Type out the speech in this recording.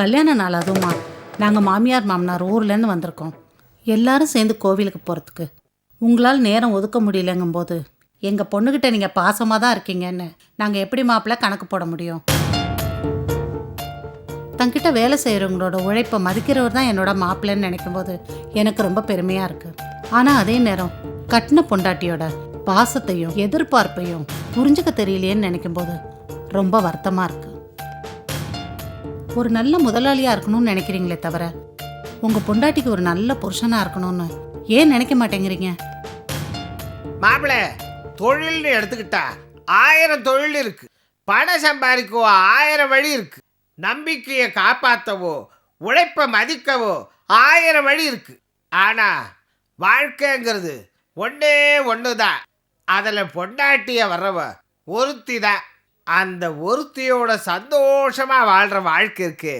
கல்யாண நாள் அதுவுமா. நாங்கள் மாமியார் மாமனார் ஊர்லேருந்து வந்திருக்கோம். எல்லாரும் சேர்ந்து கோவிலுக்கு போகிறதுக்கு உங்களால் நேரம் ஒதுக்க முடியலங்கும்போது எங்கள் பொண்ணுக்கிட்ட நீங்கள் பாசமாக தான் இருக்கீங்கன்னு நாங்கள் எப்படி மாப்பிள்ளை கணக்கு போட முடியும்? தங்கிட்ட வேலை செய்கிறவங்களோட உழைப்பை மதிக்கிறவர் தான் என்னோட மாப்பிள்ளைன்னு நினைக்கும்போது எனக்கு ரொம்ப பெருமையாக இருக்குது ஆனால் அதே நேரம் கட்டின பொண்டாட்டியோட பாசத்தையும் எதிர்பார்ப்பையும் புரிஞ்சுக்க தெரியலையேன்னு நினைக்கும்போது ரொம்ப வருத்தமாக இருக்குது ஒரு நல்ல முதலாளியாக இருக்கணும்னு நினைக்கிறீங்களே தவிர உங்கள் பொண்டாட்டிக்கு ஒரு நல்ல புருஷனாக இருக்கணும்னு ஏன் நினைக்க மாட்டேங்கிறீங்க? மாப்பிள தொழில்னு எடுத்துக்கிட்டா ஆயிரம் தொழில் இருக்கு. பணம் சம்பாதிக்கவோ ஆயிரம் வழி இருக்கு. நம்பிக்கையை காப்பாற்றவோ உழைப்பை மதிக்கவோ ஆயிரம் வழி இருக்கு. ஆனால் வாழ்க்கைங்கிறது ஒன்றே ஒன்று தான் அதில் பொண்டாட்டிய வர்றவ ஒருத்தி தான் அந்த ஒருத்தியோட சந்தோஷமாக வாழ்கிற வாழ்க்கை இருக்கு.